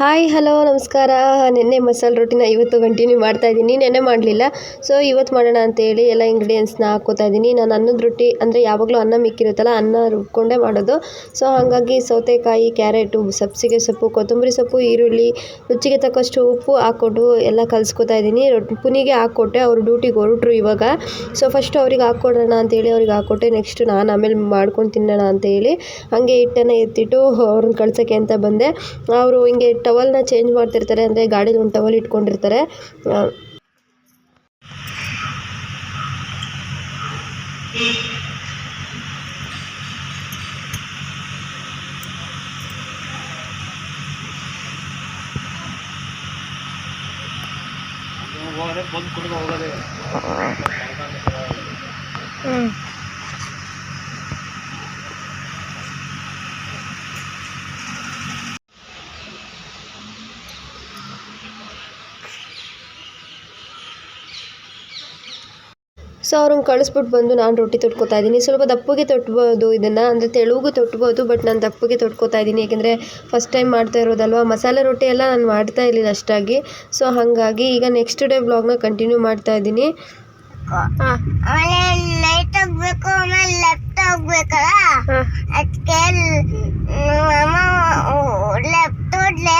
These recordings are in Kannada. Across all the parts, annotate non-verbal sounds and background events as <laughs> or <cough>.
ಹಾಯ್, ಹಲೋ, ನಮಸ್ಕಾರ. ನಿನ್ನೆ ಮಸಾಲೆ ರೊಟ್ಟಿನ ಇವತ್ತು ಕಂಟಿನ್ಯೂ ಮಾಡ್ತಾ ಇದ್ದೀನಿ. ನೆನ್ನೆ ಮಾಡಲಿಲ್ಲ. ಸೊ ಇವತ್ತು ಮಾಡೋಣ ಅಂತೇಳಿ ಎಲ್ಲ ಇಂಗ್ರೀಡಿಯೆಂಟ್ಸ್ನ ಹಾಕೋತಾ ಇದ್ದೀನಿ. ನಾನು ಅನ್ನದ ರೊಟ್ಟಿ ಅಂದರೆ ಯಾವಾಗಲೂ ಅನ್ನ ಮಿಕ್ಕಿರುತ್ತಲ್ಲ, ಅನ್ನ ರುಬ್ಕೊಂಡೇ ಮಾಡೋದು. ಸೊ ಹಾಗಾಗಿ ಸೌತೆಕಾಯಿ, ಕ್ಯಾರೆಟು ಸಬ್ಸಿಗೆ ಸೊಪ್ಪು, ಕೊತ್ತಂಬರಿ ಸೊಪ್ಪು, ಈರುಳ್ಳಿ, ರುಚಿಗೆ ತಕ್ಕಷ್ಟು ಉಪ್ಪು ಹಾಕ್ಕೊಂಡು ಎಲ್ಲ ಕಲಿಸ್ಕೊತಾ ಇದ್ದೀನಿ. ಪುನಿಗೆ ಹಾಕ್ಕೊಟ್ಟೆ. ಅವರು ಡ್ಯೂಟಿಗೆ ಹೊರಟ್ರು ಇವಾಗ. ಸೊ ಫಸ್ಟ್ ಅವ್ರಿಗೆ ಹಾಕ್ಕೊಡೋಣ ಅಂತೇಳಿ ಅವ್ರಿಗೆ ಹಾಕ್ಕೊಟ್ಟೆ. ನೆಕ್ಸ್ಟ್ ನಾನು ಆಮೇಲೆ ಮಾಡ್ಕೊಂಡು ತಿನ್ನೋಣ ಅಂತೇಳಿ ಹಾಗೆ ಹಿಟ್ಟನ್ನು ಎತ್ತಿಟ್ಟು ಅವ್ರನ್ನ ಕಳ್ಸೋಕ್ಕೆ ಅಂತ ಬಂದೆ. ಅವರು ಹಿಂಗೆ ಟವಲ್ನ ಚೇಂಜ್ ಮಾಡ್ತಿರ್ತಾರೆ ಅಂದರೆ ಗಾಡೀಲಿ ಒಂದು ಟವಲ್ ಇಟ್ಕೊಂಡಿರ್ತಾರೆ. ಆ, ಸೊ ಅವ್ರನ್ನ ಕಳಿಸ್ಬಿಟ್ಟು ಬಂದು ನಾನು ರೊಟ್ಟಿ ತೊಟ್ಕೋತಾ ಇದ್ದೀನಿ. ಸ್ವಲ್ಪ ದಪ್ಪಗೆ ತೊಟ್ಬೋದು ಇದನ್ನು ಅಂದರೆ ತೆಳುಗು ತೊಟ್ಬೋದು ಬಟ್ ನಾನು ದಪ್ಪಗೆ ತೊಟ್ಕೋತಾ ಇದ್ದೀನಿ. ಏಕೆಂದರೆ ಫಸ್ಟ್ ಟೈಮ್ ಮಾಡ್ತಾ ಇರೋದಲ್ವ ಮಸಾಲೆ ರೊಟ್ಟಿ ಎಲ್ಲ ನಾನು ಮಾಡ್ತಾ ಇರಲಿಲ್ಲ ಅಷ್ಟಾಗಿ. ಸೊ ಹಾಗಾಗಿ ಈಗ ನೆಕ್ಸ್ಟ್ ಡೇ ಬ್ಲಾಗ್ನ ಕಂಟಿನ್ಯೂ ಮಾಡ್ತಾ ಇದ್ದೀನಿ. ಆಮೇಲೆ ಲೈಟ್ ಹೋಗ್ಬೇಕು ಆಮೇಲೆ ಲೆಫ್ಟ್ ಹೋಗ್ಬೇಕಲ್ಲ? ಅದಕ್ಕೆ ಅಮ್ಮ ಲೆಫ್ಟ್ ಹೋದ್ಲೆ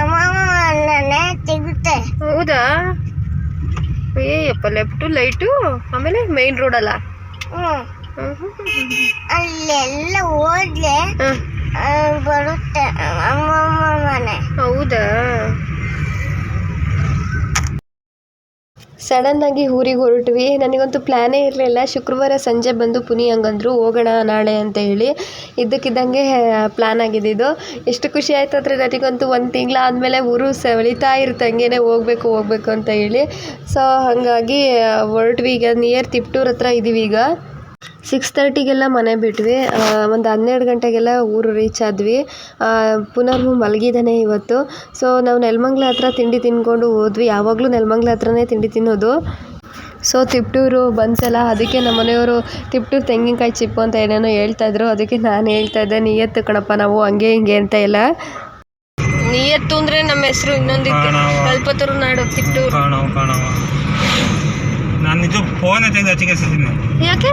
ಅಮ್ಮ ನನ್ನೇ ತೆಗುತ್ತೆ ಹೌದಾ? ಏಯಪ್ಪ ಲೆಫ್ಟು ಲೈಟು ಆಮೇಲೆ ಮೈನ್ ರೋಡ್ ಅಲ್ಲ? ಅಲ್ಲೆಲ್ಲ ಹೋದ್ಲೆ ಆ, ಬರುತ್ತೆ ಅಮ್ಮಮ್ಮ ಮನೆ. ಹೌದಾ? ಸಡನ್ನಾಗಿ ಊರಿಗೆ ಹೊರಟ್ವಿ. ನನಗಂತೂ ಪ್ಲ್ಯಾನೇ ಇರಲಿಲ್ಲ. ಶುಕ್ರವಾರ ಸಂಜೆ ಬಂದು ಪುನಿ ಹಂಗಂದ್ರು, ಹೋಗೋಣ ನಾಳೆ ಅಂತ ಹೇಳಿ. ಇದ್ದಕ್ಕಿದ್ದಂಗೆ ಪ್ಲ್ಯಾನ್ ಇದು. ಎಷ್ಟು ಖುಷಿ ಆಯ್ತು ಅಂದರೆ ನನಗಂತೂ ಒಂದು ತಿಂಗಳಾದಮೇಲೆ ಊರು ಸೆಳಿತಾ ಇರುತ್ತೆ. ಹಂಗೇನೆ ಹೋಗ್ಬೇಕು ಹೋಗ್ಬೇಕು ಅಂತ ಹೇಳಿ. ಸೊ ಹಾಗಾಗಿ ಹೊರಟ್ವಿ. ಈಗ ನಿಯರ್ ತಿಪ್ಟೂರ್ ಹತ್ರ ಇದ್ದೀವಿ ಈಗ. ಸಿಕ್ಸ್ ತರ್ಟಿಗೆಲ್ಲ ಮನೆ ಬಿಟ್ವಿ. ಒಂದು ಹನ್ನೆರಡು ಗಂಟೆಗೆಲ್ಲ ಊರು ರೀಚ್ ಆದ್ವಿ. ಪುನರ್ವು ಪುನರ್ ಮಲಗಿದ್ದಾನೆ ಇವತ್ತು. ಸೊ ನಾವು ನೆಲಮಂಗ್ಲ ಹತ್ರ ತಿಂಡಿ ತಿನ್ಕೊಂಡು ಹೋದ್ವಿ. ಯಾವಾಗಲೂ ನೆಲಮಂಗ್ಲ ಹತ್ರನೇ ತಿಂಡಿ ತಿನ್ನೋದು. ಸೊ ತಿಪ್ಟೂರು ಬನ್ಸಲ್ಲ ಅದಕ್ಕೆ ನಮ್ಮ ಮನೆಯವರು ತಿಪ್ಟೂರು ತೆಂಗಿನಕಾಯಿ ಚಿಪ್ಪು ಅಂತ ಏನೇನೋ ಹೇಳ್ತಾ ಇದ್ರು. ಅದಕ್ಕೆ ನಾನು ಹೇಳ್ತಾ ಇದ್ದೆ ನಿಯತ್ತು ಕಣಪ್ಪ ನಾವು ಹಂಗೆ ಹಿಂಗೆ ಅಂತ ಎಲ್ಲ. ನಿಯತ್ತು ಅಂದರೆ ನಮ್ಮ ಹೆಸರು ಇನ್ನೊಂದಿತ್ತು ಕಲ್ಪತರು ನಾಡು ತಿಪ್ಟೂರು. ನಾನು ಫೋನ್ ತೆಗೆದು ಹಚ್ಚಿಗೆ ಎಸಿದ್ದೀನಿ ಯಾಕೆ?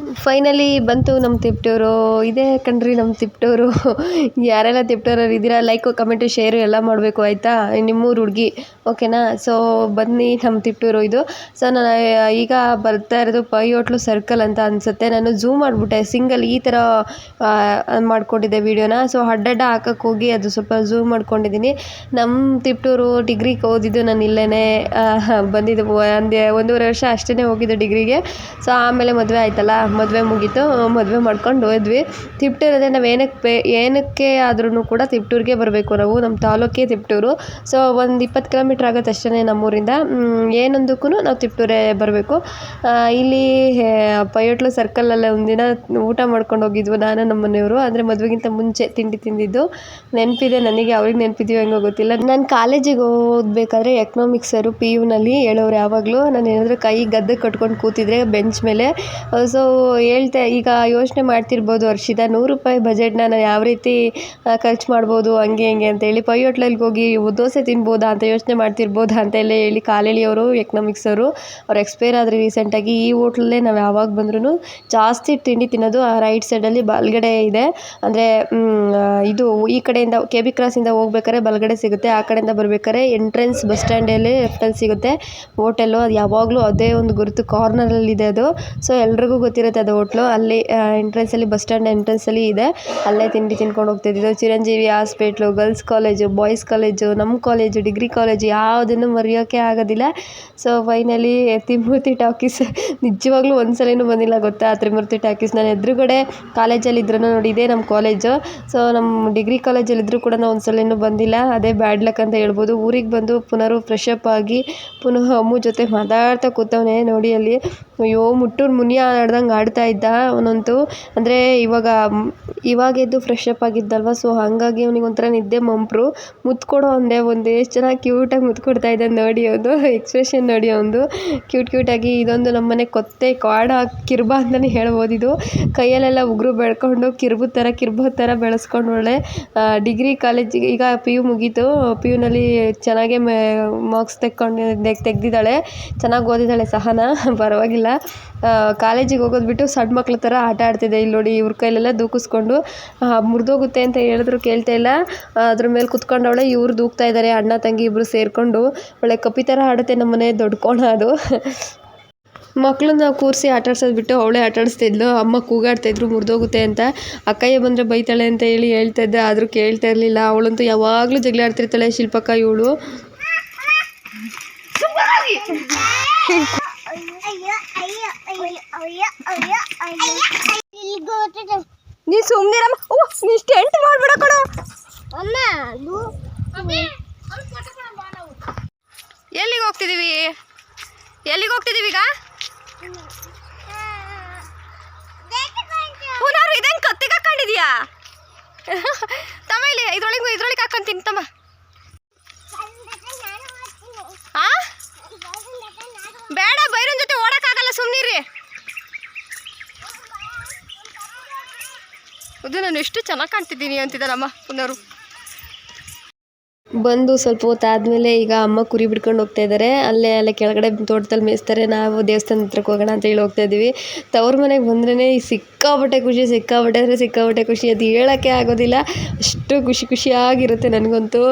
ಫೈನಲಿ ಬಂತು ನಮ್ಮ ತಿಪ್ಟೂರು. ಇದೇ ಕಣ್ರಿ ನಮ್ಮ ತಿಪ್ಟೂರು. <laughs> ಯಾರೆಲ್ಲ ತಿಪ್ಟೂರವ್ರು ಇದ್ದೀರಾ ಲೈಕು ಕಮೆಂಟು ಶೇರು ಎಲ್ಲ ಮಾಡಬೇಕು, ಆಯಿತಾ? ನಿಮ್ಮೂರು ಹುಡುಗಿ. ಓಕೆನಾ ಸೊ ಬನ್ನಿ ನಮ್ಮ ತಿಪ್ಟೂರು ಇದು. ಸೊ ನಾನು ಈಗ ಬರ್ತಾ ಇರೋದು ಪೈ ಹೋಟ್ಲು ಸರ್ಕಲ್ ಅಂತ ಅನಿಸುತ್ತೆ. ನಾನು ಝೂಮ್ ಮಾಡಿಬಿಟ್ಟೆ ಸಿಂಗಲ್ ಈ ಥರ ಮಾಡಿಕೊಂಡಿದ್ದೆ ವೀಡಿಯೋನ ಸೊ ಅಡ್ಡಡ್ಡ ಹಾಕಕ್ಕೆ ಹೋಗಿ ಅದು ಸ್ವಲ್ಪ ಝೂಮ್ ಮಾಡ್ಕೊಂಡಿದ್ದೀನಿ. ನಮ್ಮ ತಿಪ್ಟೂರು ಡಿಗ್ರಿಗೆ ಓದಿದ್ದು ನಾನು ಇಲ್ಲೇ <laughs> ಬಂದಿದ್ದು ಒಂದು, ಒಂದೂವರೆ ವರ್ಷ ಅಷ್ಟೇ ಹೋಗಿದ್ದು ಡಿಗ್ರಿಗೆ ಸೊ ಆಮೇಲೆ ಮದುವೆ ಆಯ್ತಲ್ಲ? ಮದುವೆ ಮುಗೀತು ಮದುವೆ ಮಾಡ್ಕೊಂಡು ಹೋದ್ವಿ. ತಿಪ್ಟೂರಲ್ಲಿ ನಾವು ಏನಕ್ಕೆ ಬೇ, ಏನಕ್ಕೆ ಆದ್ರೂ ಕೂಡ ತಿಪ್ಟೂರಿಗೆ ಬರಬೇಕು ನಾವು ನಮ್ಮ ತಾಲೂಕೇ ತಿಪ್ಟೂರು. ಸೊ ಒಂದು ಇಪ್ಪತ್ತು ಕಿಲೋಮೀಟ್ರ್ ಆಗುತ್ತೆ ಅಷ್ಟೇ ನಮ್ಮೂರಿಂದ. ಏನೊಂದಕ್ಕೂ ನಾವು ತಿಪ್ಟೂರೇ ಬರಬೇಕು. ಇಲ್ಲಿ ಪೈಯೋಟ್ಲು ಸರ್ಕಲಲ್ಲೇ ಒಂದಿನ ಊಟ ಮಾಡ್ಕೊಂಡು ಹೋಗಿದ್ವು ನಾನು ನಮ್ಮ ಮನೆಯವರು. ಅಂದರೆ ಮದುವೆಗಿಂತ ಮುಂಚೆ ತಿಂಡಿ ತಿಂದಿದ್ದು. ನೆನಪಿದೆ ನನಗೆ, ಅವ್ರಿಗೆ ನೆನಪಿದೆಯೋ ಹೆಂಗೋ ಗೊತ್ತಿಲ್ಲ. ನಾನು ಕಾಲೇಜಿಗೆ ಓದಬೇಕಾದ್ರೆ ಎಕನಾಮಿಕ್ಸರು ಪಿ ಯುನಲ್ಲಿ ಹೇಳೋರು ಯಾವಾಗಲೂ. ನಾನು ಏನಾದರೂ ಕೈ ಗದ್ದೆ ಕಟ್ಕೊಂಡು ಕೂತಿದ್ರೆ ಬೆಂಚ್ ಮೇಲೆ. ಸೊ ಹೇಳ್ತೆ, ಈಗ ಯೋಚನೆ ಮಾಡ್ತಿರ್ಬೋದು ಹರ್ಷಿತಾ, ನೂರು ರೂಪಾಯಿ ಬಜೆಟ್ನ ನಾನು ಯಾವ ರೀತಿ ಖರ್ಚು ಮಾಡ್ಬೋದು, ಹಂಗೆ ಹಿಂಗೆ ಅಂತೇಳಿ ಪೈ ಹೋಟ್ಲಲ್ಲಿ ಹೋಗಿ ದೋಸೆ ತಿನ್ಬೋದಾ ಅಂತ ಯೋಚನೆ ಮಾಡ್ತಿರ್ಬೋದಾ ಅಂತೆಲ್ಲ ಹೇಳಿ ಕಾಲೇಳಿಯವರು ಎಕನಾಮಿಕ್ಸ್ ಅವರು, ಅವ್ರು ಎಕ್ಸ್ಪೈರ್ ಆದರೆ ರೀಸೆಂಟಾಗಿ ಈ ಹೋಟ್ಲಲ್ಲೇ ನಾವು ಯಾವಾಗ ಬಂದ್ರೂ ಜಾಸ್ತಿ ತಿಂಡಿ ತಿನ್ನೋದು ಆ ರೈಟ್ ಸೈಡಲ್ಲಿ ಬಲಗಡೆ ಇದೆ. ಅಂದರೆ ಇದು ಈ ಕಡೆಯಿಂದ ಕೆ ಬಿ ಕ್ರಾಸಿಂದ ಹೋಗ್ಬೇಕಾದ್ರೆ ಬಲಗಡೆ ಸಿಗುತ್ತೆ, ಆ ಕಡೆಯಿಂದ ಬರ್ಬೇಕಾದ್ರೆ ಎಂಟ್ರೆನ್ಸ್ ಬಸ್ ಸ್ಟ್ಯಾಂಡಲ್ಲಿ ಲೆಫ್ಟಲ್ಲಿ ಸಿಗುತ್ತೆ. ಹೋಟೆಲು ಅದು ಯಾವಾಗಲೂ ಅದೇ ಒಂದು ಗುರುತು ಕಾರ್ನರಲ್ಲಿದೆ ಅದು. ಸೊ ಎಲ್ರಿಗೂ ಗೊತ್ತಿರುತ್ತೆ ಅದು ಹೋಟ್ಲು. ಅಲ್ಲಿ ಎಂಟ್ರೆನ್ಸಲ್ಲಿ ಬಸ್ ಸ್ಟ್ಯಾಂಡ್ ಎಂಟ್ರೆನ್ಸಲ್ಲಿ ಇದೆ. ಅಲ್ಲೇ ತಿಂಡಿ ತಿನ್ಕೊಂಡು ಹೋಗ್ತಿದ್ದಿದ್ದು Chiranjeevi hospital girls college boys college ನಮ್ಮ ಕಾಲೇಜು ಡಿಗ್ರಿ ಕಾಲೇಜು ಯಾವುದನ್ನು ಮರೆಯೋಕ್ಕೆ ಆಗೋದಿಲ್ಲ. ಸೊ ಫೈನಲಿ ತ್ರಿಮೂರ್ತಿ ಟಾಕೀಸ್ ನಿಜವಾಗ್ಲೂ ಒಂದು ಬಂದಿಲ್ಲ ಗೊತ್ತಾ? ತ್ರಿಮೂರ್ತಿ ಟಾಕೀಸ್ ನಾನು ಎದುರುಗಡೆ ಕಾಲೇಜಲ್ಲಿ ಇದ್ರೂ ನೋಡಿ, ಇದೇ ನಮ್ಮ ಕಾಲೇಜು ಸೊ ನಮ್ಮ ಡಿಗ್ರಿ ಕಾಲೇಜಲ್ಲಿ ಇದ್ದರೂ ಕೂಡ ನಾವು ಒಂದು ಬಂದಿಲ್ಲ. ಅದೇ ಬ್ಯಾಡ್ ಲಕ್ ಅಂತ ಹೇಳ್ಬೋದು. ಊರಿಗೆ ಬಂದು ಪುನರು ಫ್ರೆಶ್ ಅಪ್ ಆಗಿ ಪುನಃ ಅಮ್ಮು ಜೊತೆ ಮಾತಾಡ್ತಾ ಕೂತವನೇ ನೋಡಿ ಅಲ್ಲಿ. ಅಯ್ಯೋ, ಮುಟ್ಟೂರು ಮುನಿಯ ಆಡ್ದಂಗೆ ಆಡ್ತಾ ಇದ್ದ ಅವನಂತೂ. ಅಂದರೆ ಇವಾಗ ಇವಾಗ ಎದ್ದು ಫ್ರೆಶ್ ಅಪ್ ಆಗಿದ್ದಲ್ವ? ಸೊ ಹಾಗಾಗಿ ಅವ್ನಿಗೆ ಒಂಥರ ನಿದ್ದೆ ಮಂಪ್ರು. ಮುತ್ತು ಕೊಡೋ ಅಂದೆ, ಒಂದು ಎಷ್ಟು ಚೆನ್ನಾಗಿ ಕ್ಯೂಟಾಗಿ ಮುತ್ತು ಕೊಡ್ತಾ ಇದ್ದ ನೋಡಿ ಅವನು. ಎಕ್ಸ್ಪ್ರೆಷನ್ <laughs> ನೋಡಿ ಅವನದು. ಕ್ಯೂಟ್ ಕ್ಯೂಟಾಗಿ ಇದೊಂದು ನಮ್ಮನೆ ಕೊತ್ತೆ ಕಾಡ ಕಿರ್ಬ ಅಂತಲೇ ಹೇಳ್ಬೋದು ಇದು. ಕೈಯಲ್ಲೆಲ್ಲ ಉಗುರು ಬೆಳ್ಕೊಂಡು ಕಿರ್ಬು ಥರ ಕಿರ್ಬೋ ಥರ ಬೆಳೆಸ್ಕೊಂಡು ಒಳ್ಳೆ ಡಿಗ್ರಿ ಕಾಲೇಜಿಗೆ ಈಗ ಪಿ ಯು ಮುಗೀತು. ಪಿ ಯುನಲ್ಲಿ ನಲ್ಲಿ ಮೇ ಮಾರ್ಕ್ಸ್ ತೆಕ್ಕೊಂಡು ತೆಗ್ದಿದ್ದಾಳೆ. ಚೆನ್ನಾಗಿ ಓದಿದ್ದಾಳೆ ಸಹನಾ. <laughs> ಪರವಾಗಿಲ್ಲ. ಕಾಲೇಜಿಗೆ ಹೋಗೋದ್ಬಿಟ್ಟು ಸಣ್ಣ ಮಕ್ಳ ಥರ ಆಟ ಆಡ್ತಿದ್ದೆ. ಇಲ್ಲಿ ನೋಡಿ ಇವ್ರ ಕೈಲೆಲ್ಲ ದೂಕಿಸ್ಕೊಂಡು ಮುರಿದೋಗುತ್ತೆ ಅಂತ ಹೇಳಿದ್ರು, ಕೇಳ್ತಾ ಇಲ್ಲ. ಅದ್ರ ಮೇಲೆ ಕುತ್ಕೊಂಡವಳೆ, ಇವ್ರು ದೂಕ್ತಾ ಇದ್ದಾರೆ ಅಣ್ಣ, ತಂಗಿ ಇಬ್ಬರು ಸೇರಿಕೊಂಡು. ಒಳ್ಳೆ ಕಪಿ ಥರ ಆಡುತ್ತೆ ನಮ್ಮನೆ ದೊಡ್ಡ ಕೋಣ ಅದು. ಮಕ್ಕಳನ್ನ ಕೂರಿಸಿ ಆಟಾಡ್ಸೋದು ಬಿಟ್ಟು ಅವಳೇ ಆಟಾಡಿಸ್ತಿದ್ಲು ಅಮ್ಮ ಕೂಗಾಡ್ತಾಯಿದ್ರು ಮುರಿದೋಗುತ್ತೆ ಅಂತ. ಅಕ್ಕಯ್ಯ ಬಂದರೆ ಬೈತಾಳೆ ಅಂತ ಹೇಳಿ ಹೇಳ್ತಾ ಇದ್ದೆ, ಆದರೂ ಕೇಳ್ತಾ ಇರಲಿಲ್ಲ. ಅವಳಂತೂ ಯಾವಾಗಲೂ ಜಗಳ ಆಡ್ತಿರ್ತಾಳೆ ಶಿಲ್ಪಕ್ಕ ಇವಳು ಅಯ್ಯೋ ಅಯ್ಯೋ ಅಯ್ಯೋ ಅಯ್ಯೋ ಅಯ್ಯೋ ಅಯ್ಯೋ ಇಲ್ಲಿ ಗೊತ್ತಿದೆ ನೀ ಸುಮ್ಮನಿರಮ್ಮ ಓ ನೀ ಸ್ಟೆಂಟ್ ಮಾಡ್ಬಿಡ ಕಣೋ. ಅಮ್ಮ ಎಲ್ಲಿಗೆ ಹೋಗ್ತಿದ್ದೀವಿ ಎಲ್ಲಿಗೆ ಹೋಗ್ತಿದ್ದೀವಿ ಈಗ? ಪುನರ್ ಇದಂಗೆ ಕತ್ತಿಗೆ ಹಾಕೊಂಡಿದ್ಯಾ? ತಮ್ಮ ಇಲ್ಲಿ ಇದ್ರೊಳಗೆ ಇದ್ರೊಳಗೆ ಹಾಕೊಂತೀನಿ ತಮ್ಮ. ಆ? ಬೇಡ ಬೈರನ್ ಜೊತೆ ಓಡಕ್ಕಾಗಲ್ಲ ಸುಮ್ಮನಿರಿ ಅದು ನಾನು ಎಷ್ಟು ಚೆನ್ನಾಗಿ ಕಾಣ್ತಿದ್ದೀನಿ ಅಂತಿದ್ದಾರಮ್ಮ ಪುನರು ಬಂದು ಸ್ವಲ್ಪ ಹೊತ್ತು ಆದಮೇಲೆ ಈಗ ಅಮ್ಮ ಕುರಿ ಬಿಡ್ಕೊಂಡು ಹೋಗ್ತಾ ಇದ್ದಾರೆ ಅಲ್ಲೇ ಅಲ್ಲೇ ಕೆಳಗಡೆ ತೋಟದಲ್ಲಿ ಮೇಯಿಸ್ತಾರೆ. ನಾವು ದೇವಸ್ಥಾನದ ಹತ್ರಕ್ಕೆ ಹೋಗೋಣ ಅಂತ ಹೇಳಿ ಹೋಗ್ತಾ ಇದ್ದೀವಿ. ತವ್ರ ಮನೆಗೆ ಬಂದ್ರೇ ಸಿಕ್ಕಾಪಟ್ಟೆ ಖುಷಿ, ಸಿಕ್ಕಾಪಟ್ಟೆ ಅಂದರೆ ಸಿಕ್ಕಾಪಟ್ಟೆ ಖುಷಿ. ಅದು ಹೇಳೋಕ್ಕೆ ಆಗೋದಿಲ್ಲ. ಅಷ್ಟು ಖುಷಿ ಖುಷಿಯಾಗಿರುತ್ತೆ ನನಗಂತೂ.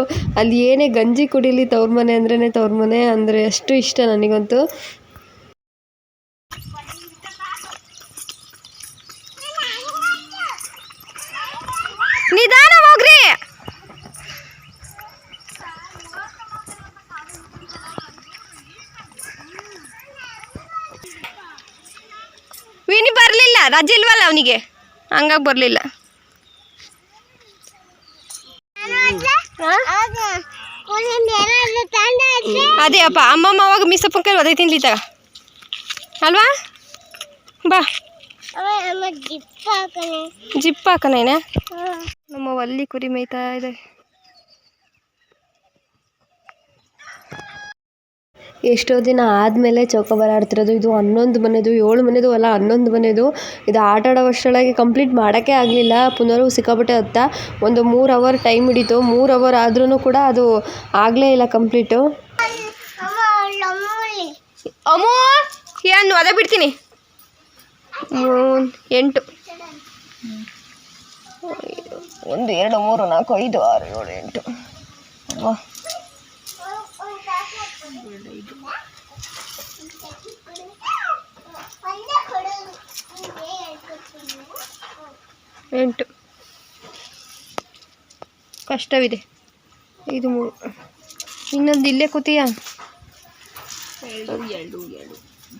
ಅಲ್ಲಿ ಏನೇ ಗಂಜಿ ಕುಡೀಲಿ ತವ್ರ ಮನೆ ಅಂದ್ರೇ ತವ್ರ ಮನೆ. ಅಂದರೆ ಅಷ್ಟು ಇಷ್ಟ ನನಗಂತೂ. ನಿಧಾನ ಹೋಗ್ರಿ ವಿನಿ ಬರಲಿಲ್ಲ ರಜೆ ಇಲ್ವಲ್ಲ ಅವನಿಗೆ. ಹಂಗಾಗಿ ಬರಲಿಲ್ಲ. ಅದೇ ಅಪ್ಪ ಅಮ್ಮಮ್ಮ ಅವಾಗ ಮಿಸಪ್ಪನ ಕೈ ಒದೇ ತಿನ್ಲಿ ತಗ. ಅಲ್ವಾ? ಬಾ. ಜಿಪ್ ಹಾಕನೆ ಜಿಪ್ ಹಾಕನೇನ ನಮ್ಮ ಒಲ್ಲಿ ಕುರಿ ಮೇಯ್ತಾ ಇದೆ. ಎಷ್ಟೋ ದಿನ ಆದಮೇಲೆ ಚೌಕಬಾರ ಆಡ್ತಿರೋದು ಇದು ಹನ್ನೊಂದು ಮನೆದು ಏಳು ಮನೆದು ಅಲ್ಲ ಹನ್ನೊಂದು ಮನೆದು. ಇದು ಆಟ ಆಡೋ ವರ್ಷದೊಳಗೆ ಕಂಪ್ಲೀಟ್ ಮಾಡೋಕ್ಕೆ ಆಗಲಿಲ್ಲ ಪುನರು ಸಿಕ್ಕಾಪಟ್ಟೆ ಹತ್ತ ಒಂದು ಮೂರು ಅವರ್ ಟೈಮ್ ಹಿಡಿತು. ಮೂರು ಅವರ್ ಆದ್ರೂ ಕೂಡ ಅದು ಆಗಲೇ ಇಲ್ಲ ಕಂಪ್ಲೀಟು ಅಮ್ಮ ಲಮ್ಮುಲಿ ಅಮ್ಮೋ ಏನು ಅದೇ ಬಿಡ್ತೀನಿ. ಎಂಟು. ಒಂದು ಎರಡು ಮೂರು ನಾಲ್ಕು ಐದು ಆರು ಏಳು ಎಂಟು. ಎಂಟು. ಕಷ್ಟವಿದೆ. ಇದು ಮೂರು. ಇನ್ನೊಂದು ಇಲ್ಲೇ ಕೂತೀಯಾ? ಎರಡು ಎರಡು ಹ್ಮ್,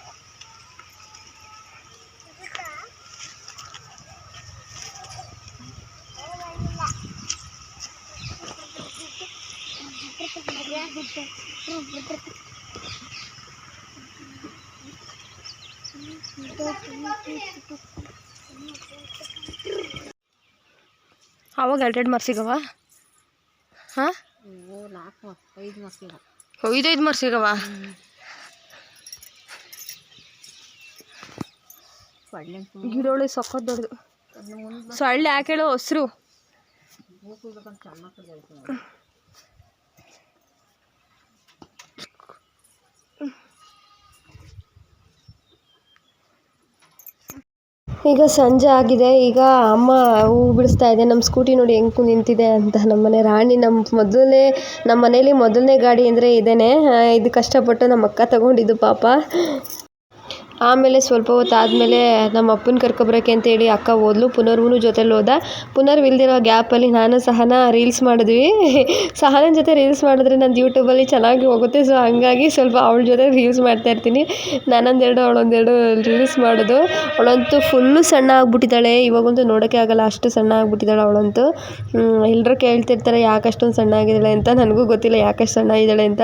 ಅವಾಗ ಎರಡು ಎರಡು ಸಿಗವ? ಹಾಂ? ಐದೈದು ಮಾರ್ಕ್ ಸಿಗವ? ಗಿಡೋಳಿ ಸೊಕ್ಕ ದೊಡ್ಡದು. ಸೊಳ್ಳೆ ಹಾಕೇಳು ಹಸ್ರು ಈಗ ಸಂಜೆ ಆಗಿದೆ. ಈಗ ಅಮ್ಮ ಹೂ ಬಿಡಿಸ್ತಾ ಇದೆ. ನಮ್ಮ ಸ್ಕೂಟಿ ನೋಡಿ ಹೆಂಗೆ ನಿಂತಿದೆ ಅಂತ ನಮ್ಮನೆ ರಾಣಿ ನಮ್ಮ ಮೊದಲನೇ, ನಮ್ಮ ಮನೇಲಿ ಮೊದಲನೇ ಗಾಡಿ ಅಂದರೆ ಇದೇನೆ. ಇದು ಕಷ್ಟಪಟ್ಟು ನಮ್ಮ ಅಕ್ಕ ತಗೊಂಡಿದ್ದು ಪಾಪ. ಆಮೇಲೆ ಸ್ವಲ್ಪ ಹೊತ್ತು ಆದಮೇಲೆ ನಮ್ಮ ಅಪ್ಪನ ಕರ್ಕೊಬರಕ್ಕೆ ಅಂತೇಳಿ ಅಕ್ಕ ಹೋದ್ಲು ಪುನರ್ವೂ ಜೊತೆಲಿ ಹೋದ ಪುನರ್ವಿಲ್ದಿರೋ ಗ್ಯಾಪಲ್ಲಿ ನಾನು ಸಹನ ರೀಲ್ಸ್ ಮಾಡಿದ್ವಿ. <laughs> ಸಹನನ ಜೊತೆ ರೀಲ್ಸ್ ಮಾಡಿದ್ರೆ ನಂದು ಯೂಟ್ಯೂಬಲ್ಲಿ ಚೆನ್ನಾಗಿ ಹೋಗುತ್ತೆ. ಸೊ ಹಂಗಾಗಿ ಸ್ವಲ್ಪ ಅವಳ ಜೊತೆ ರೀಲ್ಸ್ ಮಾಡ್ತಾ ಇರ್ತೀನಿ. ನಾನೊಂದೆರಡು ಅವಳೊಂದೆರಡು ರೀಲ್ಸ್ ಮಾಡೋದು. ಅವಳಂತೂ ಫುಲ್ಲು ಸಣ್ಣ ಆಗ್ಬಿಟ್ಟಿದ್ದಾಳೆ. ಇವಾಗಂತೂ ನೋಡೋಕ್ಕೆ ಆಗಲ್ಲ. ಅಷ್ಟು ಸಣ್ಣ ಆಗ್ಬಿಟ್ಟಿದ್ದಾಳೆ ಅವಳಂತೂ. ಎಲ್ಲರೂ ಕೇಳ್ತಿರ್ತಾರೆ ಯಾಕೆ ಅಷ್ಟೊಂದು ಸಣ್ಣ ಆಗಿದ್ದಾಳೆ ಅಂತ. ನನಗೂ ಗೊತ್ತಿಲ್ಲ ಯಾಕಷ್ಟು ಸಣ್ಣ ಇದ್ದಾಳೆ ಅಂತ.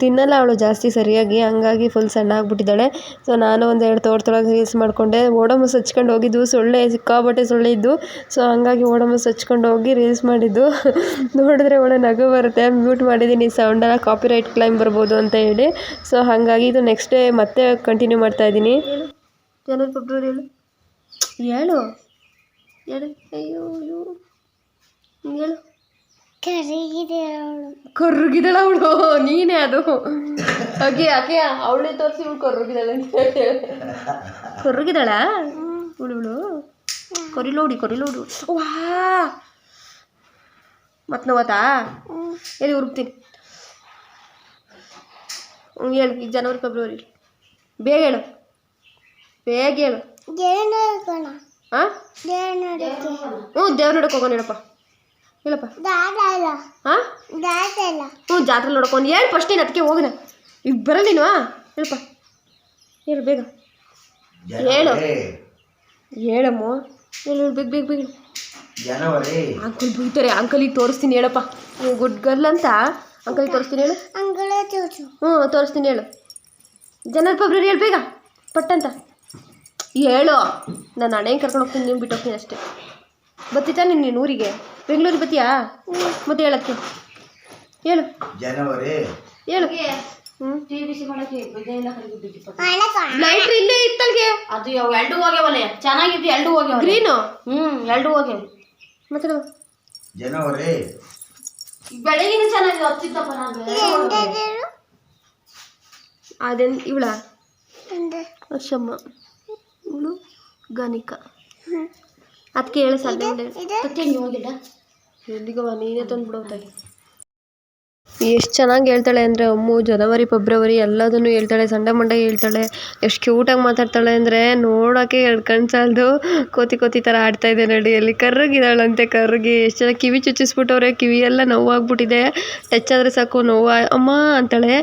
ತಿನ್ನಲ್ಲ ಅವಳು ಜಾಸ್ತಿ ಸರಿಯಾಗಿ. ಹಂಗಾಗಿ ಫುಲ್ ಸಣ್ಣ ಆಗ್ಬಿಟ್ಟಿದ್ದಾಳೆ. ಸೊ ನಾನು ಒಂದು ಎರಡು ತೋಟದೊಳಗೆ ರೀಲ್ಸ್ ಮಾಡಿಕೊಂಡೆ. ಓಡೋಮಸ್ ಹಚ್ಕೊಂಡು ಹೋಗಿದ್ದು. ಸೊಳ್ಳೆ ಸಿಕ್ಕಾಬಟ್ಟೆ ಸೊಳ್ಳೆ ಇದ್ದು. ಸೊ ಹಂಗಾಗಿ ಓಡೋಮಸ್ ಹಚ್ಕೊಂಡು ಹೋಗಿ ರೀಲ್ಸ್ ಮಾಡಿದ್ದು. <laughs> ನೋಡಿದ್ರೆ ಒಳ್ಳೆ ನಗು ಬರುತ್ತೆ. ಮ್ಯೂಟ್ ಮಾಡಿದ್ದೀನಿ. ಸೌಂಡೆಲ್ಲ ಕಾಪಿರೈಟ್ ಕ್ಲೈಮ್ ಬರ್ಬೋದು ಅಂತ ಹೇಳಿ. ಸೊ ಹಾಗಾಗಿ ಇದು ನೆಕ್ಸ್ಟ್ ಡೇ ಮತ್ತೆ ಕಂಟಿನ್ಯೂ ಮಾಡ್ತಾ ಇದ್ದೀನಿ. ಜನವರಿ ಫೆಬ್ರವರಿ ಹೇಳು ಹೇಳು ಹೇಳು ಅಯ್ಯೋ ಅಯ್ಯೋ. ಹೇಳು. ಕರ್ರುಗಿದಾಳ ಅವಳು ನೀನೇ ಅದು. ಹಾಗೆ ಅಕೆ ಅವಳೇ ತೋರಿಸಿ ಇವಳು ಕರ್ರುಗಿದಾಳೆ ಅಂತ ಕರ್ರುಗಿದಳ ಇವಳು ನೋಡಿ ಕೊರಿಲೋಡಿ ಕೊರಿಲೋಡು. ವಾ! ಮತ್ತೆ ನೋವತ್ತಾ ಎಲ್ಲಿ ಹುರುಕ್ತೀನಿ ಹೇಳು ಈಗ ಜನವರಿ ಫೆಬ್ರವರಿ ಬೇಗ ಹೇಳು. ಬೇಗ ಹೇಳು. ಹಾಂ ಹ್ಞೂ ದೇವ್ರ ನೋಡಕ್ಕೆ. ಹೋಗೋಣ ಹೇಳಪ್ಪ ಹೇಳಪ್ಪ. ಹಾ ಹ್ಞೂ ಜಾತ್ರೆ ನೋಡ್ಕೊಂಡು ಹೇಳಿ ಫಸ್ಟ್ ನೀನು ಅದಕ್ಕೆ ಹೋಗೋಣ ಈಗ ಬರಲ್ಲೇನು ಹೇಳಪ್ಪ. ಹೇಳು ಬೇಗ. ಹೇಳು. ಹೇಳಮ್ಮ. ಹೇಳು ಬೇಗ ಬೇಗ ಬೇಗ ಬೇಗ. ಬೀಳ್ತಾರೆ ಅಂಕಲ್ ಈಗ ಅಂಕಲಿಗೆ ತೋರಿಸ್ತೀನಿ ಹೇಳಪ್ಪ. ನೀವು ಗುಡ್ ಗರ್ಲ್ ಅಂತ? ಅಂಕಲಿಗೆ ತೋರಿಸ್ತೀನಿ ಹೇಳು. ಹ್ಞೂ ತೋರಿಸ್ತೀನಿ ಹೇಳು. ಜನವರಿ ಫೆಬ್ರವರಿ ಹೇಳು ಬೇಗ. ಪಟ್ಟಂತ ಹೇಳು. ನಾನು ಹಣೆ ಕರ್ಕೊಂಡು ಹೋಗ್ತೀನಿ ನೀವು ಬಿಟ್ಟು ಹೋಗ್ತೀನಿ ಅಷ್ಟೇ. ಬತ್ತೀತಾ ನೀನು ಊರಿಗೆ ಬೆಂಗಳೂರಿಗೆ ಬತ್ತೀಯಾ? ಮತ್ತೆ ಹೇಳಕ್ಕೆ? ಹೇಳು. ಜನವರಿ. ಹೇಳು. ಲೈಟ್ರ್ ಇಲ್ಲೇ ಇತ್ತಲ್ಗೆ? ಅದು ಎರಡು ಚೆನ್ನಾಗಿದ್ದು ಎರಡು ಹೋಗ್ಯಾವ ಗ್ರೀನು? ಹ್ಮ್ ಎರಡು ಹೋಗ್ಯಾವ. ಮತ್ತೆ ಜನವರಿ. ಬೆಳಗಿನ ಚೆನ್ನಾಗಿ ಹತ್ತಿತ್ತಪ್ಪ ನಾನು. ಎಂತದೇಳು ಅದೇನು ಇವಳ? ಅಶಮ್ಮ. ಇವಳು ಗಣಿಕ. ಅದಕ್ಕೆ ಹೇಳು ಸಾಧ್ಯ ಹೋಗಿಲ್ಲ ಎಲ್ಲಿಗವ ನೀನೇ ತಂದು ಎಷ್ಟು ಚೆನ್ನಾಗಿ ಹೇಳ್ತಾಳೆ ಅಂದರೆ ಅಮ್ಮು ಜನವರಿ ಫೆಬ್ರವರಿ ಎಲ್ಲದನ್ನು ಹೇಳ್ತಾಳೆ ಸಂಡೆ ಮಂಡೆ ಹೇಳ್ತಾಳೆ ಎಷ್ಟು ಕ್ಯೂಟಾಗಿ ಮಾತಾಡ್ತಾಳೆ ಅಂದರೆ ನೋಡೋಕ್ಕೆ ಎರಡು ಕಣ್ಣು ಸಾಲದು ಕೋತಿ ಕೋತಿ ಥರ ಆಡ್ತಾ ಇದೆ ನೋಡಿ ಅಲ್ಲಿ ಕರ್ರಗಿದಾಳಂತೆ ಕರ್ರಗಿ. ಎಷ್ಟು ಚೆನ್ನಾಗಿ ಕಿವಿ ಚುಚ್ಚಿಸ್ಬಿಟ್ಟವ್ರೆ ಕಿವಿ ಎಲ್ಲ ನೋವಾಗ್ಬಿಟ್ಟಿದೆ. ಟಚ್ ಆದರೆ ಸಾಕು ನೋವು ಅಮ್ಮ ಅಂತಾಳೆ.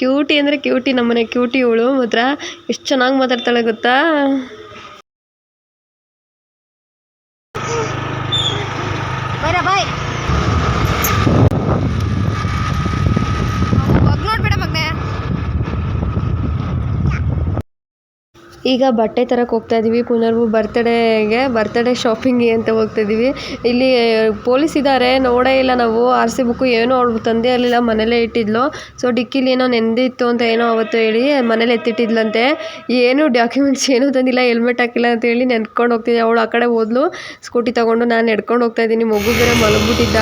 ಕ್ಯೂಟಿ ಅಂದರೆ ಕ್ಯೂಟಿ ನಮ್ಮನೆ ಕ್ಯೂಟಿ ಇವಳು ಮಾತ್ರ. ಎಷ್ಟು ಚೆನ್ನಾಗಿ ಮಾತಾಡ್ತಾಳೆ ಗೊತ್ತಾ? Bye na, bye. ಈಗ ಬಟ್ಟೆ ತರಕ್ಕೆ ಹೋಗ್ತಾ ಇದ್ದೀವಿ ಪುನರ್ವು ಬರ್ತಡೇಗೆ ಬರ್ತಡೇ ಶಾಪಿಂಗ್ಗೆ ಅಂತ ಹೋಗ್ತಾ ಇದ್ದೀವಿ ಇಲ್ಲಿ ಪೊಲೀಸ್ ಇದ್ದಾರೆ ನೋಡೇ ಇಲ್ಲ ನಾವು. ಆರ್ ಸಿ ಬುಕ್ಕು ಏನೋ ಅವಳು ತಂದೆ ಇರಲಿಲ್ಲ ಮನೇಲೇ ಇಟ್ಟಿದ್ಲು. ಸೊ ಡಿಕ್ಕಿಲಿ ಏನೋ ನೆಂದಿತ್ತು ಅಂತ ಏನೋ ಅವತ್ತು ಹೇಳಿ ಮನೇಲಿ ಎತ್ತಿಟ್ಟಿದ್ಲಂತೆ. ಏನು ಡಾಕ್ಯುಮೆಂಟ್ಸ್ ಏನೂ ತಂದಿಲ್ಲ. ಹೆಲ್ಮೆಟ್ ಹಾಕಿಲ್ಲ ಅಂತ ಹೇಳಿ ನೆನ್ಕೊಂಡು ಹೋಗ್ತಿದ್ದೆ. ಅವಳು ಆ ಕಡೆ ಹೋದ್ಲು. ಸ್ಕೂಟಿ ತಗೊಂಡು ನಾನು ನಡ್ಕೊಂಡು ಹೋಗ್ತಾ ಇದ್ದೀನಿ. ಮಗು ಬೇರೆ ಮಲಗ್ಬಿಟ್ಟಿದ್ದ.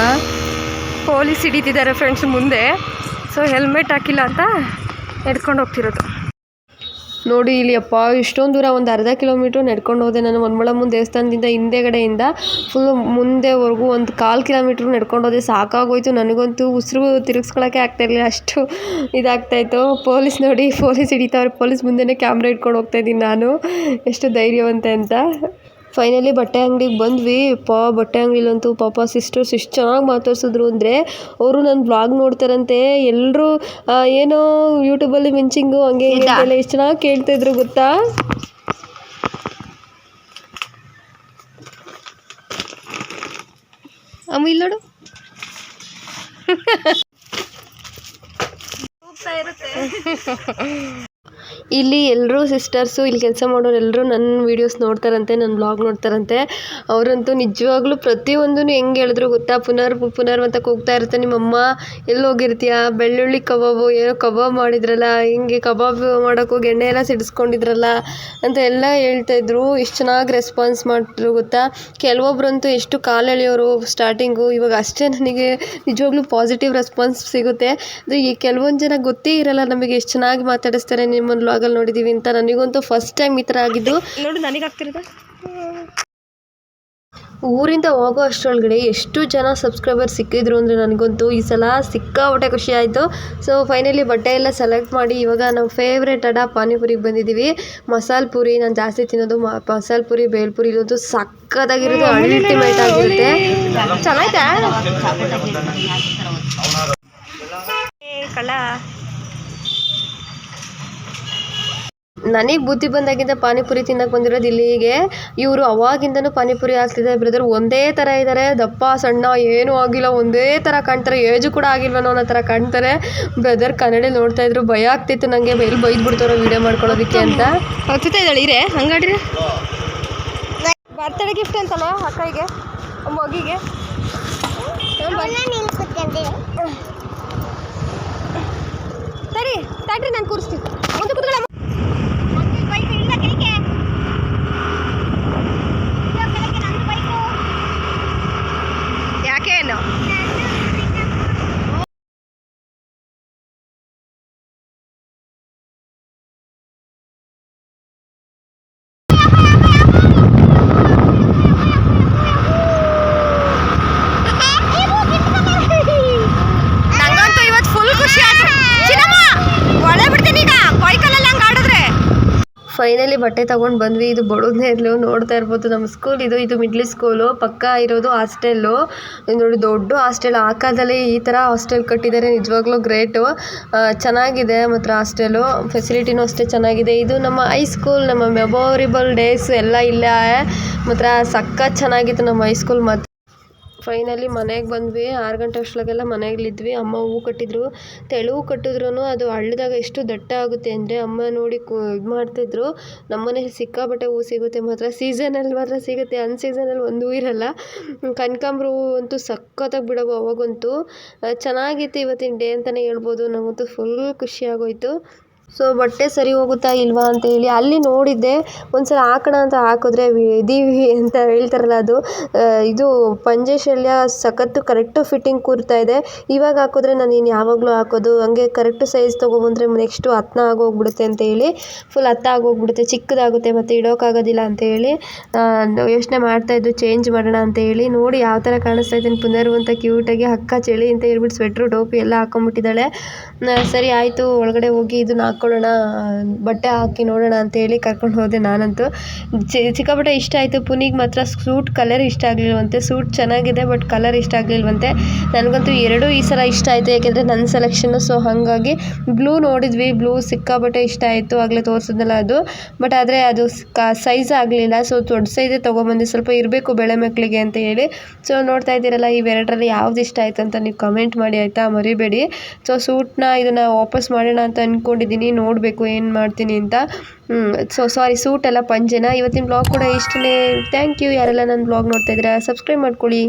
ಪೊಲೀಸ್ ಹಿಡಿತಿದ್ದಾರೆ ಫ್ರೆಂಡ್ಸ್ ಮುಂದೆ. ಸೊ ಹೆಲ್ಮೆಟ್ ಹಾಕಿಲ್ಲ ಅಂತ ಎಡ್ಕೊಂಡು ಹೋಗ್ತಿರೋದು. ನೋಡಿ ಇಲ್ಲಿ ಅಪ್ಪ, ಇಷ್ಟೊಂದು ದೂರ ಒಂದು ಅರ್ಧ ಕಿಲೋಮೀಟ್ರ್ ನಡ್ಕೊಂಡು ಹೋದೆ ನಾನು. ಒನ್ಮಳಮ್ಮನ ದೇವಸ್ಥಾನದಿಂದ ಹಿಂದೆಗಡೆಯಿಂದ ಫುಲ್ಲು ಮುಂದೆವರೆಗೂ ಒಂದು ಕಾಲು ಕಿಲೋಮೀಟ್ರ್ ನಡ್ಕೊಂಡು ಹೋದೆ. ಸಾಕಾಗೋಯ್ತು. ನನಗಂತೂ ಉಸಿರು ತಿರುಗಿಸ್ಕೊಳಕ್ಕೆ ಆಗ್ತಾಯಿರಲಿಲ್ಲ ಅಷ್ಟು ಇದಾಗ್ತಾಯಿತ್ತು ಪೊಲೀಸ್ ನೋಡಿ, ಪೊಲೀಸ್ ಹಿಡಿತಾವ್ರೆ. ಪೊಲೀಸ್ ಮುಂದೆನೇ ಕ್ಯಾಮ್ರಾ ಇಟ್ಕೊಂಡು ಹೋಗ್ತಾಯಿದ್ದೀನಿ ನಾನು. ಎಷ್ಟು ಧೈರ್ಯವಂತೆ ಅಂತ. ಫೈನಲಿ ಬಟ್ಟೆ ಅಂಗಡಿಗೆ ಬಂದ್ವಿ. ಪಾ ಬಟ್ಟೆ ಅಂಗಡಿಲಂತೂ ಪಾಪ ಸಿಸ್ಟರ್ಸ್ ಎಷ್ಟು ಚೆನ್ನಾಗಿ ಮಾತಾಡ್ಸಿದ್ರು ಅಂದರೆ ಅವರು ನನ್ನ ಬ್ಲಾಗ್ ನೋಡ್ತಾರಂತೆ. ಎಲ್ಲರೂ ಏನೋ ಯೂಟ್ಯೂಬಲ್ಲಿ ಮಿಂಚಿಂಗು ಹಂಗೆ ಹಿಂಗೆ ಅಂತೆಲ್ಲ ಎಷ್ಟು ಚೆನ್ನಾಗಿ ಕೇಳ್ತಾಯಿದ್ರು ಗೊತ್ತಾ? ಅಮ್ಮ ಇಲ್ಲ ನೋಡು. <laughs> ಇಲ್ಲಿ ಎಲ್ಲರೂ ಸಿಸ್ಟರ್ಸು, ಇಲ್ಲಿ ಕೆಲಸ ಮಾಡೋರು ಎಲ್ಲರೂ ನನ್ನ ವೀಡಿಯೋಸ್ ನೋಡ್ತಾರಂತೆ ನನ್ನ ಬ್ಲಾಗ್ ನೋಡ್ತಾರಂತೆ. ಅವರಂತೂ ನಿಜವಾಗ್ಲೂ ಪ್ರತಿಯೊಂದೂ ಹೆಂಗೆ ಹೇಳಿದ್ರು ಗೊತ್ತಾ? ಪುನರ್ ಪುನರ್ ಅಂತ ಕೂಗ್ತಾ ಇರುತ್ತೆ ನಿಮ್ಮಮ್ಮ. ಎಲ್ಲಿ ಹೋಗಿರ್ತೀಯ ಬೆಳ್ಳುಳ್ಳಿ ಕಬಾಬು ಏನೋ ಕಬಾಬ್ ಮಾಡಿದ್ರಲ್ಲ, ಹಿಂಗೆ ಕಬಾಬ್ ಮಾಡೋಕ್ಕೋಗಿ ಎಣ್ಣೆ ಎಲ್ಲ ಸಿಡಿಸ್ಕೊಂಡಿದ್ರಲ್ಲ ಅಂತ ಎಲ್ಲ ಹೇಳ್ತಾ ಇದ್ರು. ಎಷ್ಟು ಚೆನ್ನಾಗಿ ರೆಸ್ಪಾನ್ಸ್ ಮಾಡಿದ್ರು ಗೊತ್ತಾ? ಕೆಲವೊಬ್ರಂತೂ ಎಷ್ಟು ಕಾಲು ಎಳೆಯೋರು ಸ್ಟಾರ್ಟಿಂಗು ಇವಾಗ ಅಷ್ಟೇ ನನಗೆ ನಿಜವಾಗ್ಲೂ ಪಾಸಿಟಿವ್ ರೆಸ್ಪಾನ್ಸ್ ಸಿಗುತ್ತೆ. ಅದು ಈ ಕೆಲವೊಂದು ಜನ ಗೊತ್ತೇ ಇರಲ್ಲ ನಮಗೆ ಎಷ್ಟು ಚೆನ್ನಾಗಿ ಮಾತಾಡಿಸ್ತಾರೆ ನಿಮ್ಮ ಬ್ಲಾಗಲ್ಲಿ ನೋಡಿದ್ದೀವಿ ಅಂತ ನನಗಂತೂ ಫಸ್ಟ್ ಟೈಮ್ ಈ ಥರ ಆಗಿದ್ದು. ನೋಡು ನನಗೆ ಆಗ್ತಿರೋದು? ಊರಿಂದ ಹೋಗೋ ಅಷ್ಟರೊಳಗಡೆ ಎಷ್ಟು ಜನ ಸಬ್ಸ್ಕ್ರೈಬರ್ ಸಿಕ್ಕಿದ್ರು ಅಂದರೆ ನನಗಂತೂ ಈ ಸಲ ಸಿಕ್ಕಾಪಟ್ಟೆ ಖುಷಿ ಆಯಿತು. ಸೊ ಫೈನಲಿ ಬಟ್ಟೆ ಎಲ್ಲ ಸೆಲೆಕ್ಟ್ ಮಾಡಿ ಇವಾಗ ನಮ್ಮ ಫೇವ್ರೇಟ್ ಅಡ ಪಾನಿಪುರಿಗೆ ಬಂದಿದ್ದೀವಿ ಮಸಾಲೆ ಪುರಿ ನಾನು ಜಾಸ್ತಿ ತಿನ್ನೋದು ಮಸಾಲ ಪೂರಿ ಬೇಲ್ಪುರಿ ಇರೋದು ಸಕ್ಕತ್ತಾಗಿರೋದು ಅಲ್ಟಿಮೇಟ್ ಆಗಿರುತ್ತೆ. ಚೆನ್ನಾಯ್ತಾ ನನಗೆ ಬುದ್ಧಿ ಬಂದಾಗಿಂದ ಪಾನಿಪುರಿ ತಿನ್ನಕ್ಕೆ ಬಂದಿರೋದು ಇಲ್ಲಿಗೆ. ಇವರು ಅವಾಗಿಂದನೂ ಪಾನಿಪುರಿ ಹಾಕ್ತಿದ್ದಾರೆ ಬ್ರದರ್. ಒಂದೇ ಥರ ಇದ್ದಾರೆ ದಪ್ಪ ಸಣ್ಣ ಏನೂ ಆಗಿಲ್ಲ. ಒಂದೇ ಥರ ಕಾಣ್ತಾರೆ. ಏಜು ಕೂಡ ಆಗಿಲ್ವನೋ ಅನ್ನೋ ಥರ ಕಾಣ್ತಾರೆ. ಬ್ರದರ್ ಕನ್ನಡಿ ನೋಡ್ತಾ ಇದ್ರು. ಭಯ ಆಗ್ತಿತ್ತು ನನಗೆ ಎಲ್ಲಿ ಬೈದು ಬಿಡ್ತಾರೋ ವೀಡಿಯೋ ಮಾಡ್ಕೊಳ್ಳೋದಕ್ಕೆ ಅಂತ. ಹೋಗ್ತಾ ಇದ್ದಾಳೆ. ಇರೇ ಹಂಗಾಡ್ರಿ ಬರ್ತಡೇ ಗಿಫ್ಟ್ ಅಂತಲ್ಲ ಅಕ್ಕಗೆ ಮಗಿಗೆ? ಸರಿ ತಡ್ರಿ ನಾನು ಕೂರಿಸ್ತೀನಿ. ಒಂದು ಕೂತ್ಕೊಳ್ಳ ಬೈಕ್ ಇಲ್ಲ ಕೆಳಗೆ ಇಲ್ಲ ಕೆಳಗೆ ನನ್ನ ಬೈಕು ಯಾಕೆ ಏನು ನಂಗಂತೂ ಇವತ್ತು ಫುಲ್ ಖುಷಿ ಆಯ್ತು ಚಿನ್ನಮ್ಮ ಒಳ್ಳೆ ಬಿಡ್ತೀನಿ ಈಗ ಬೈಕಲ್ಲೆಲ್ಲ ಹಂಗೆ ಆಡಿದ್ರೆ ಫೈನಲಿ ಬಟ್ಟೆ ತಗೊಂಡು ಬಂದ್ವಿ. ಇದು ಬಡೋದೇ ಇರಲು, ನೋಡ್ತಾ ಇರ್ಬೋದು ನಮ್ಮ ಸ್ಕೂಲ್ ಇದು ಇದು ಮಿಡ್ಲ್ ಸ್ಕೂಲು ಪಕ್ಕ ಇರೋದು ಹಾಸ್ಟೆಲ್ಲು ನೋಡಿ ದೊಡ್ಡ ಹಾಸ್ಟೆಲ್ ಆ ಕಾಲದಲ್ಲಿ ಈ ಥರ ಹಾಸ್ಟೆಲ್ ಕಟ್ಟಿದ್ದಾರೆ. ನಿಜವಾಗ್ಲೂ ಗ್ರೇಟು ಚೆನ್ನಾಗಿದೆ ಮಾತ್ರ ಹಾಸ್ಟೆಲು ಫೆಸಿಲಿಟಿನೂ ಅಷ್ಟೇ ಚೆನ್ನಾಗಿದೆ. ಇದು ನಮ್ಮ ಹೈಸ್ಕೂಲ್ ನಮ್ಮ ಮೆಮೊರೇಬಲ್ ಡೇಸ್ ಎಲ್ಲ ಇಲ್ಲ ಮಾತ್ರ ಸಖತ್ ಚೆನ್ನಾಗಿತ್ತು ನಮ್ಮ ಹೈಸ್ಕೂಲ್ ಮಾತ್ರ. ಫೈನಲಿ ಮನೆಗೆ ಬಂದ್ವಿ. ಆರು ಗಂಟೆ ಅಷ್ಟೊಳಗೆಲ್ಲ ಮನೆಯಲ್ಲಿದ್ವಿ ಅಮ್ಮ ಹೂ ಕಟ್ಟಿದ್ರು. ತೆಳು ಕಟ್ಟಿದ್ರು ಅದು ಹಳ್ಳದಾಗ ಎಷ್ಟು ದಟ್ಟ ಆಗುತ್ತೆ ಅಂದರೆ ಅಮ್ಮ ನೋಡಿ ಕು ಇದು ಮಾಡ್ತಿದ್ರು. ನಮ್ಮ ಮನೆ ಸಿಕ್ಕಾಪಟ್ಟೆ ಹೂ ಸಿಗುತ್ತೆ ಮಾತ್ರ. ಸೀಸನಲ್ಲಿ ಮಾತ್ರ ಸಿಗುತ್ತೆ. ಅನ್ ಸೀಸನಲ್ಲಿ ಒಂದು ಹೂ ಇರಲ್ಲ. ಕನಕಾಂಬ್ರ ಹೂ ಅಂತೂ ಸಖತ್ತಾಗಿ ಬಿಡವು ಅವಾಗಂತೂ. ಚೆನ್ನಾಗಿತ್ತು ಇವತ್ತಿನ ಡೇ ಅಂತಲೇ ಹೇಳ್ಬೋದು. ನನಗಂತೂ ಫುಲ್ ಖುಷಿ ಸೊ ಬಟ್ಟೆ ಸರಿ ಹೋಗುತ್ತಾ ಇಲ್ವಾ ಅಂತ ಹೇಳಿ ಅಲ್ಲಿ ನೋಡಿದ್ದೆ. ಒಂದ್ಸಲ ಹಾಕೋಣ ಅಂತ ಹಾಕಿದ್ರೆ ಇದೀವಿ ಅಂತ ಹೇಳ್ತಾರಲ್ಲ ಅದು. ಇದು ಪಂಜೆ ಶಲ್ಯ ಸಖತ್ತು ಕರೆಕ್ಟು ಫಿಟ್ಟಿಂಗ್ ಕೂರ್ತಾ ಇದೆ. ಇವಾಗ ಹಾಕಿದ್ರೆ ನಾನು ಇನ್ನು ಯಾವಾಗಲೂ ಹಾಕೋದು. ಹಂಗೆ ಕರೆಕ್ಟು ಸೈಜ್ ತೊಗೊಬಂದ್ರೆ ನೆಕ್ಸ್ಟು ಹತ್ನ ಆಗೋಗ್ಬಿಡುತ್ತೆ ಅಂತ ಹೇಳಿ ಫುಲ್ ಹತ್ತ ಆಗೋಗ್ಬಿಡುತ್ತೆ. ಚಿಕ್ಕದಾಗುತ್ತೆ ಮತ್ತು ಇಡೋಕ್ಕಾಗೋದಿಲ್ಲ ಅಂತ ಹೇಳಿ ಯೋಚನೆ ಮಾಡ್ತಾಯಿದ್ದು ಚೇಂಜ್ ಮಾಡೋಣ ಅಂತ ಹೇಳಿ ನೋಡಿ ಯಾವ ಥರ ಕಾಣಿಸ್ತಾ ಇದ್ದೀನಿ ಪುನರ್ವಂತ ಅಂತ ಕ್ಯೂಟಾಗಿ ಹಕ್ಕ, ಚಳಿ ಅಂತ ಹೇಳ್ಬಿಟ್ಟು ಸ್ವೆಟ್ರು ಟೋಪಿ ಎಲ್ಲ ಹಾಕೊಂಡ್ಬಿಟ್ಟಿದ್ದಾಳೆ. ಸರಿ ಆಯಿತು, ಒಳಗಡೆ ಹೋಗಿ ಇದನ್ನ ಹಾಕ್ಕೊಳ್ಳೋಣ ಬಟ್ಟೆ ಹಾಕಿ ನೋಡೋಣ ಅಂತೇಳಿ ಕರ್ಕೊಂಡು ಹೋದೆ ನಾನಂತೂ. ಚಿ ಸಿಕ್ಕಾಪಟ್ಟೆ ಇಷ್ಟ ಆಯಿತು. ಪುನೀಗೆ ಮಾತ್ರ ಸೂಟ್ ಕಲರ್ ಇಷ್ಟ ಆಗಲಿಲ್ವಂತೆ. ಸೂಟ್ ಚೆನ್ನಾಗಿದೆ, ಬಟ್ ಕಲರ್ ಇಷ್ಟ ಆಗಲಿಲ್ವಂತೆ. ನನಗಂತೂ ಎರಡೂ ಈ ಸಲ ಇಷ್ಟ ಆಯಿತು. ಯಾಕೆಂದರೆ ನನ್ನ ಸೆಲೆಕ್ಷನ್ನು, ಸೊ ಹಾಗಾಗಿ ಬ್ಲೂ ನೋಡಿದ್ವಿ. ಬ್ಲೂ ಸಿಕ್ಕಾಪಟ್ಟೆ ಇಷ್ಟ ಆಯಿತು. ಆಗಲೇ ತೋರಿಸಿದ್ನಲ್ಲ ಅದು. ಬಟ್ ಆದರೆ ಅದು ಸೈಜ್ ಆಗಲಿಲ್ಲ. ಸೊ ದೊಡ್ಡ ಸೈಜೇ ತೊಗೊಂಬಂದು. ಸ್ವಲ್ಪ ಇರಬೇಕು ಬೆಳೆ ಮಕ್ಕಳಿಗೆ ಅಂತ ಹೇಳಿ. ಸೊ ನೋಡ್ತಾ ಇದ್ದೀರಲ್ಲ, ಇವೆರಡರಲ್ಲಿ ಯಾವ್ದು ಇಷ್ಟ ಆಯ್ತು ಅಂತ ನೀವು ಕಮೆಂಟ್ ಮಾಡಿ, ಆಯಿತಾ? ಮರಿಬೇಡಿ. ಸೊ ಸೂಟ್ನ ಇದನ್ನು ವಾಪಸ್ ಮಾಡೋಣ ಅಂತ ಅಂದ್ಕೊಂಡಿದ್ದೀನಿ ನೋಡಬೇಕು ಏನು ಮಾಡ್ತೀನಿ ಅಂತ. ಸೊ ಸಾರಿ ಸೂಟ್ ಎಲ್ಲ ಪಂಜೆನ? ಇವತ್ತಿನ ಬ್ಲಾಗ್ ಕೂಡ ಇಷ್ಟನೇ. ಥ್ಯಾಂಕ್ ಯು ಯಾರೆಲ್ಲ ನನ್ನ ಬ್ಲಾಗ್ ನೋಡ್ತಾ ಇದ್ದೀರಾ ಸಬ್ಸ್ಕ್ರೈಬ್ ಮಾಡ್ಕೊಳ್ಳಿ.